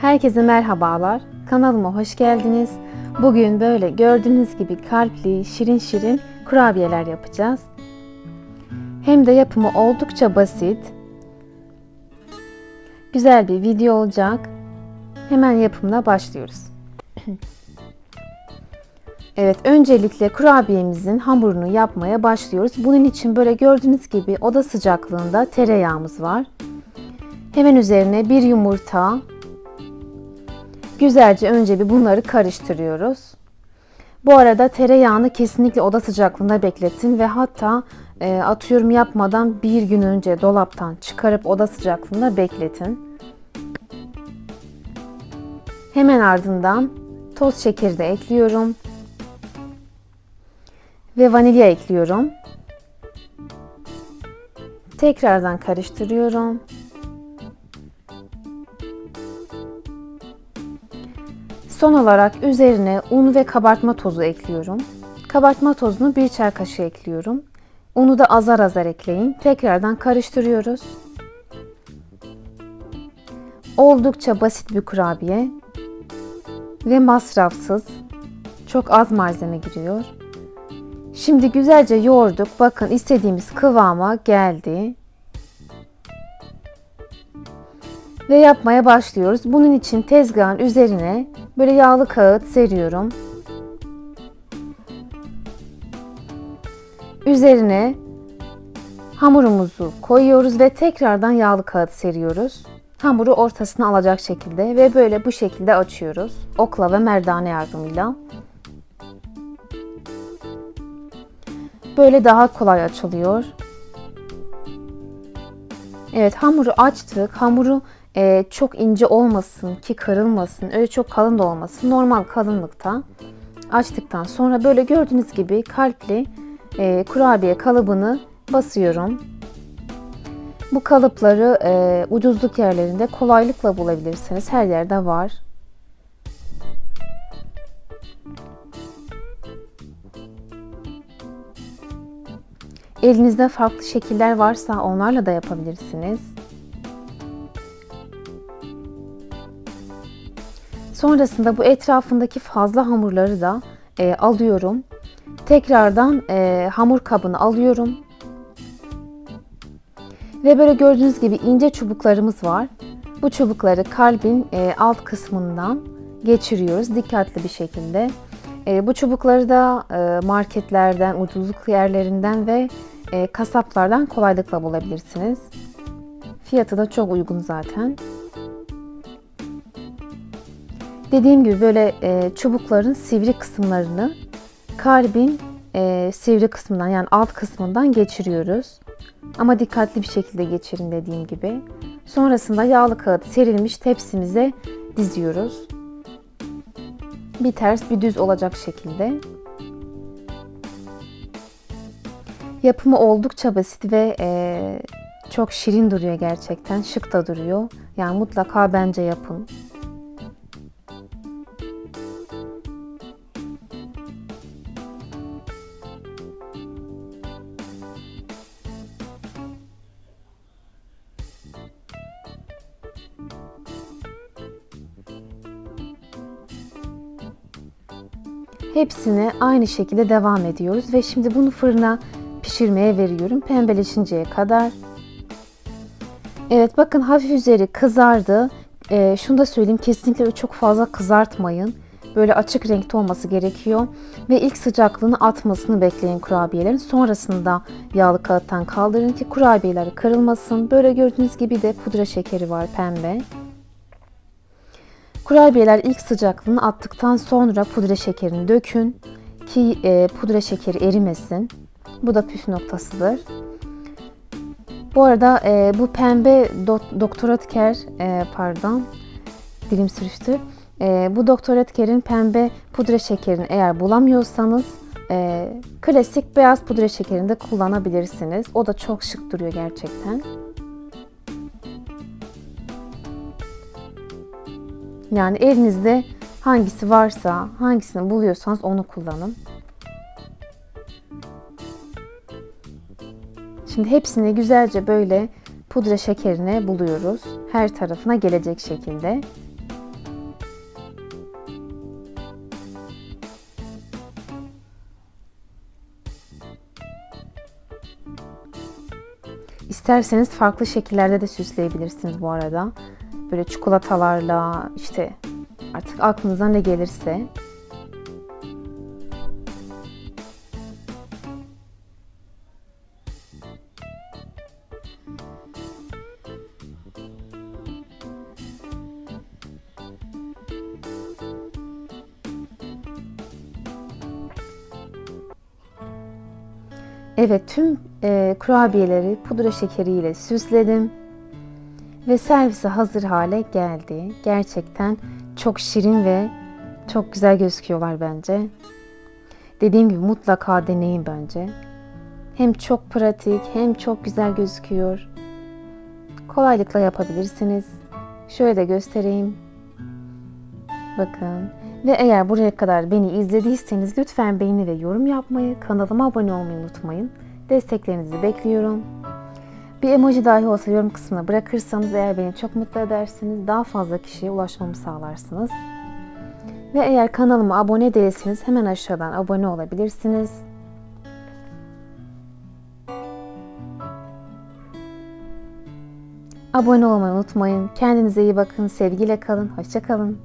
Herkese merhabalar. Kanalıma hoş geldiniz. Bugün böyle gördüğünüz gibi kalpli, şirin şirin kurabiyeler yapacağız. Hem de yapımı oldukça basit. Güzel bir video olacak. Hemen yapımına başlıyoruz. Evet, öncelikle kurabiyemizin hamurunu yapmaya başlıyoruz. Bunun için böyle gördüğünüz gibi oda sıcaklığında tereyağımız var. Hemen üzerine bir yumurta, Güzelce önce bir bunları karıştırıyoruz. Bu arada tereyağını kesinlikle oda sıcaklığında bekletin ve hatta e, atıyorum yapmadan bir gün önce dolaptan çıkarıp oda sıcaklığında bekletin. Hemen ardından toz şekeri de ekliyorum. Ve vanilya ekliyorum. Tekrardan karıştırıyorum. Son olarak üzerine un ve kabartma tozu ekliyorum. Kabartma tozunu bir çay kaşığı ekliyorum. Unu da azar azar ekleyin. Tekrardan karıştırıyoruz. Oldukça basit bir kurabiye ve masrafsız. Çok az malzeme giriyor. Şimdi güzelce yoğurduk. Bakın istediğimiz kıvama geldi. Ve yapmaya başlıyoruz. Bunun için tezgahın üzerine böyle yağlı kağıt seriyorum. Üzerine hamurumuzu koyuyoruz ve tekrardan yağlı kağıt seriyoruz. Hamuru ortasına alacak şekilde ve böyle bu şekilde açıyoruz. Okla ve merdane yardımıyla. Böyle daha kolay açılıyor. Evet hamuru açtık. Hamuru e, çok ince olmasın ki kırılmasın. Öyle çok kalın da olmasın. Normal kalınlıkta açtıktan sonra böyle gördüğünüz gibi kalpli e, kurabiye kalıbını basıyorum. Bu kalıpları e, ucuzluk yerlerinde kolaylıkla bulabilirsiniz. Her yerde var. Elinizde farklı şekiller varsa onlarla da yapabilirsiniz. Sonrasında bu etrafındaki fazla hamurları da e, alıyorum. Tekrardan e, hamur kabını alıyorum. Ve böyle gördüğünüz gibi ince çubuklarımız var. Bu çubukları kalbin e, alt kısmından geçiriyoruz dikkatli bir şekilde. E, bu çubukları da e, marketlerden, ucuzluk yerlerinden ve e, kasaplardan kolaylıkla bulabilirsiniz. Fiyatı da çok uygun zaten. Dediğim gibi böyle e, çubukların sivri kısımlarını kalbin e, sivri kısmından yani alt kısmından geçiriyoruz. Ama dikkatli bir şekilde geçirin dediğim gibi. Sonrasında yağlı kağıt serilmiş tepsimize diziyoruz. Bir ters bir düz olacak şekilde. Yapımı oldukça basit ve e, çok şirin duruyor gerçekten. Şık da duruyor. Yani mutlaka bence yapın. Hepsini aynı şekilde devam ediyoruz ve şimdi bunu fırına pişirmeye veriyorum pembeleşinceye kadar. Evet bakın hafif üzeri kızardı. Ee, şunu da söyleyeyim kesinlikle çok fazla kızartmayın. Böyle açık renkte olması gerekiyor. Ve ilk sıcaklığını atmasını bekleyin kurabiyelerin. Sonrasında yağlı kağıttan kaldırın ki kurabiyeler kırılmasın. Böyle gördüğünüz gibi de pudra şekeri var pembe. Kurabiyeler ilk sıcaklığını attıktan sonra pudra şekerini dökün ki e, pudra şekeri erimesin. Bu da püf noktasıdır. Bu arada e, bu pembe do, Doktor e, pardon dilim sürüştü. E, bu Doktor Ötker'in pembe pudra şekerini eğer bulamıyorsanız e, klasik beyaz pudra şekerini de kullanabilirsiniz. O da çok şık duruyor gerçekten. Yani elinizde hangisi varsa, hangisini buluyorsanız onu kullanın. Şimdi hepsini güzelce böyle pudra şekerine buluyoruz. Her tarafına gelecek şekilde. İsterseniz farklı şekillerde de süsleyebilirsiniz bu arada. Böyle çikolatalarla işte artık aklınıza ne gelirse. Evet tüm e, kurabiyeleri pudra şekeriyle süsledim. Ve servise hazır hale geldi. Gerçekten çok şirin ve çok güzel gözüküyorlar bence. Dediğim gibi mutlaka deneyin bence. Hem çok pratik hem çok güzel gözüküyor. Kolaylıkla yapabilirsiniz. Şöyle de göstereyim. Bakın. Ve eğer buraya kadar beni izlediyseniz lütfen beğeni ve yorum yapmayı, kanalıma abone olmayı unutmayın. Desteklerinizi bekliyorum. Bir emoji dahi olsa yorum kısmına bırakırsanız eğer beni çok mutlu edersiniz. Daha fazla kişiye ulaşmamı sağlarsınız. Ve eğer kanalıma abone değilseniz hemen aşağıdan abone olabilirsiniz. Abone olmayı unutmayın. Kendinize iyi bakın. Sevgiyle kalın. Hoşça kalın.